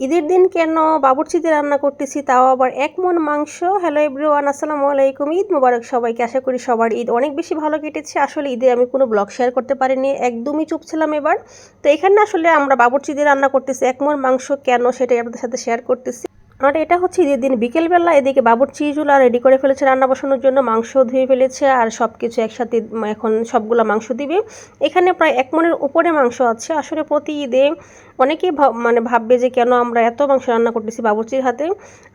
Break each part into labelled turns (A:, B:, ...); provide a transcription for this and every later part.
A: ঈদের দিন কেন বাবুর্চিতে রান্না করতেছি, তাও আবার এক মন মাংস। হ্যালো এভরিওয়ান আসসালামু আলাইকুম। ঈদ মুবারক সবাইকে। আশা করি সবার ঈদ অনেক বেশি ভালো কেটেছে। আসলে ঈদে আমি কোনো ব্লগ শেয়ার করতে পারিনি, একদমই চুপ ছিলাম এবার। তো এখানে আসলে আমরা বাবুর্চিতে রান্না করতেছি, এক মন মাংস কেন সেটাই আপনাদের সাথে শেয়ার করতেছি। আর এটা হচ্ছে ঈদের দিন বিকেলবেলা এদিকে বাবুর চিজুলা রেডি করে ফেলেছে রান্না বসানোর জন্য, মাংস ধুয়ে ফেলেছে আর সব কিছু একসাথে এখন সবগুলো মাংস দিবে। এখানে প্রায় এক মনের উপরে মাংস আছে। আসলে প্রতি ঈদে অনেকেই মানে ভাববে যে কেন আমরা এত মাংস রান্না করতেছি বাবুর্চির হাতে।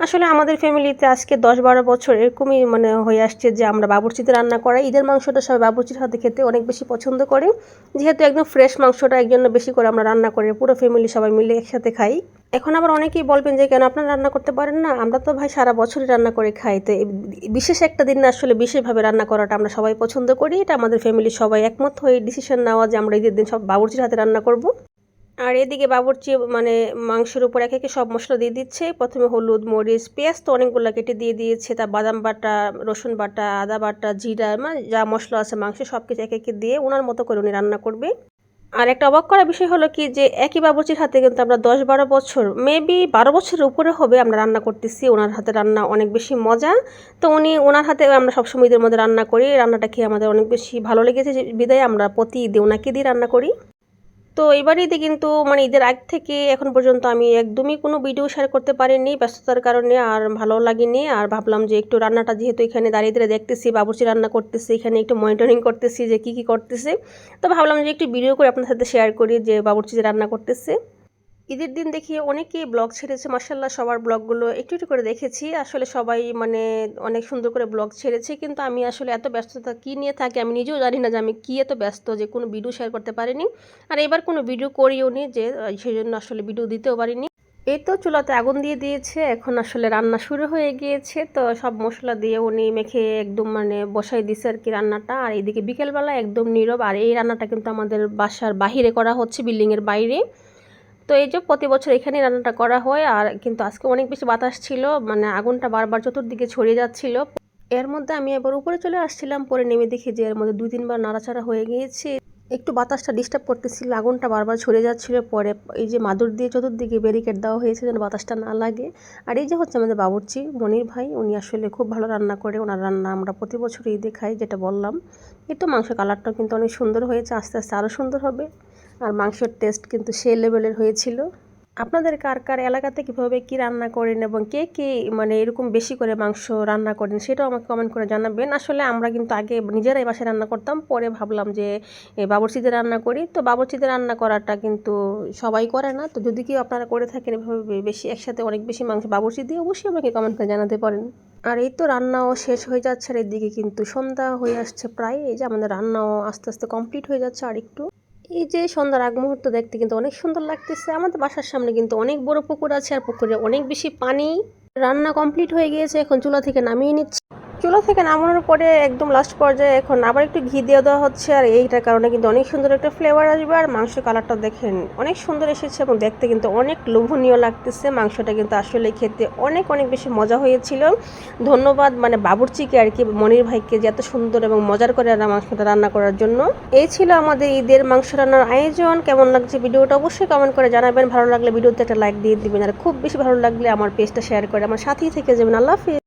A: আসলে আমাদের ফ্যামিলিতে আজকে দশ বারো বছর এরকমই মানে হয়ে আসছে যে আমরা বাবুর্চিতে রান্না করাই। ঈদের মাংসটা সবাই বাবুর্চির হাতে খেতে অনেক বেশি পছন্দ করে। যেহেতু একদম ফ্রেশ মাংসটা একজন্য বেশি করে আমরা রান্না করি, পুরো ফ্যামিলি সবাই মিলে একসাথে খাই। এখন আবার অনেকেই বলবেন যে, কেন আপনারা রান্না করতে পারেন না? আমরা তো ভাই সারা বছরই রান্না করে খাই। তো বিশেষ একটা দিন আসলে বিশেষভাবে রান্না করাটা আমরা সবাই পছন্দ করি। এটা আমাদের ফ্যামিলির সবাই একমত হয়ে ডিসিশন নেওয়া যে, আমরা ঈদের দিন সব বাবুর্চির হাতে রান্না করব। আর এদিকে বাবুর্চি মানে মাংসের উপর একে একে সব মশলা দিয়ে দিচ্ছে। প্রথমে হলুদ, মরিচ, পেঁয়াজ তো অনেকগুলো কেটে দিয়ে দিয়েছে। তা বাদাম বাটা, রসুন বাটা, আদা বাটা, জিরা মানে যা মশলা আছে মাংস সব কিছু একে একে দিয়ে ওনার মতো করে উনি রান্না করবে। আর একটা অবাক করা বিষয় হলো কি যে একই বাবুচির হাতে কিন্তু আমরা দশ বারো বছর মেবি বারো বছরের উপরে হবে আমরা রান্না করতেছি, ওনার হাতে রান্না অনেক বেশি মজা। তো উনি, ওনার হাতে আমরা সবসময় ঈদের মধ্যে রান্না করি, রান্নাটা খেয়ে আমাদের অনেক বেশি ভালো লেগেছে বিদায় আমরা প্রতি ঈদে ওনাকে দিয়ে রান্না করি। তো এবার ঈদে কিন্তু মানে ঈদের আগ থেকে এখন পর্যন্ত আমি একদমই কোনো ভিডিও শেয়ার করতে পারিনি ব্যস্ততার কারণে আর ভালো লাগেনি। আর ভাবলাম যে একটু রান্নাটা যেহেতু এখানে দাঁড়িয়ে দাঁড়িয়ে দেখতেছি, বাবুর্চি রান্না করতেছি, এখানে একটু মনিটরিং করতেছি যে কি কি করতেছে। তো ভাবলাম যে একটু ভিডিও করে আপনার সাথে শেয়ার করি যে বাবুর্চি যে রান্না করতেছে। ঈদের দিন দেখি অনেকেই ব্লগ ছেড়েছে মার্শাল্লাহ সবার ব্লগগুলো একটু একটু করে দেখেছি। আসলে সবাই মানে অনেক সুন্দর করে ব্লগ ছেড়েছে, কিন্তু আমি আসলে এত ব্যস্ততা কী নিয়ে থাকি আমি নিজেও জানি না যে আমি কী এত ব্যস্ত যে কোনো ভিডিও শেয়ার করতে পারিনি। আর এবার কোনো ভিডিও করিও নি যে সেই জন্য আসলে ভিডিও দিতেও পারিনি। এই তো চুলাতে আগুন দিয়ে দিয়েছে, এখন আসলে রান্না শুরু হয়ে গিয়েছে। তো সব মশলা দিয়ে উনি মেখে একদম মানে বসাই দিছে আর কি রান্নাটা। আর এইদিকে বিকেলবেলা একদম নীরব, আর এই রান্নাটা কিন্তু আমাদের বাসার বাহিরে করা হচ্ছে, বিল্ডিংয়ের বাইরে। তো এই যে প্রতি বছর এখানেই রান্নাটা করা হয়, আর কিন্তু আজকে অনেক বেশি বাতাস ছিল মানে আগুনটা বারবার চতুর্দিকে ছড়িয়ে যাচ্ছিল। এর মধ্যে আমি এবার উপরে চলে আসছিলাম, পরে নেমে দেখি যে এর মধ্যে দুই তিনবার নাড়াচাড়া হয়ে গিয়েছে। একটু বাতাসটা ডিস্টার্ব করতেছিল, আগুনটা বারবার ছড়ে যাচ্ছিল, পরে এই যে মাদুর দিয়ে চতুর্দিকে ব্যারিকেড দেওয়া হয়েছে যেন বাতাসটা না লাগে। আর এই যে হচ্ছে আমাদের বাবুর্চি, মনির ভাই, উনি আসলে খুব ভালো রান্না করে, ওনার রান্না আমরা প্রতি বছর ঈদে খাই যেটা বললাম। এই তো মাংস কালারটাও কিন্তু অনেক সুন্দর হয়েছে, আস্তে আস্তে আরও সুন্দর হবে। আর মাংসের টেস্ট কিন্তু সে লেভেলের হয়েছিল। আপনাদের কার কার এলাকাতে কীভাবে কী রান্না করেন এবং কে কে মানে এরকম বেশি করে মাংস রান্না করেন সেটাও আমাকে কমেন্ট করে জানাবেন। আসলে আমরা কিন্তু আগে নিজেরাই বাসায় রান্না করতাম, পরে ভাবলাম যে বাবরচিতে রান্না করি। তো বাবরচিতে রান্না করাটা কিন্তু সবাই করে না। তো যদি কেউ আপনারা করে থাকেন এভাবে বেশি একসাথে অনেক বেশি মাংস বাবরচি দিয়ে অবশ্যই আমাকে কমেন্ট করে জানাতে পারেন। আর এই তো রান্নাও শেষ হয়ে যাচ্ছে আর এদিকে কিন্তু সন্ধ্যা হয়ে আসছে প্রায়। এই যে আমাদের রান্নাও আস্তে আস্তে কমপ্লিট হয়ে যাচ্ছে আর একটু এই যে সন্ধ্যার আগ মুহূর্ত দেখতে কিন্তু অনেক সুন্দর লাগতেছে। আমাদের বাসার সামনে কিন্তু অনেক বড় পুকুর আছে আর পুকুরে অনেক বেশি পানি। রান্না কমপ্লিট হয়ে গিয়েছে, এখন চুলা থেকে নামিয়ে নিচ্ছে। চুলা থেকে নামানোর পরে একদম লাস্ট পর্যায়ে এখন আবার একটু ঘি দিয়ে দেওয়া হচ্ছে, আর এইটার কারণে কিন্তু অনেক সুন্দর একটা ফ্লেভার আসবে, আর মাংসের কালারটা দেখেন অনেক সুন্দর এসেছে এবং দেখতে কিন্তু অনেক লোভনীয় লাগতেছে। মাংসটা কিন্তু আসলে খেতে অনেক অনেক বেশি মজা হয়েছিল। ধন্যবাদ মানে বাবুরচিকে আর কি, মনির ভাইকে যে এত সুন্দর এবং মজার করে মাংসটা রান্না করার জন্য। এই ছিল আমাদের ঈদের মাংস রান্নার আয়োজন। কেমন লাগছে ভিডিওটা অবশ্যই কমেন্ট করে জানাবেন। ভালো লাগলে ভিডিওতে একটা লাইক দিয়ে দিবেন, আর খুব বেশি ভালো লাগলে আমার পেজটা শেয়ার করে আমার সাথেই থেকে যাবেন। আল্লাহ হাফিজ।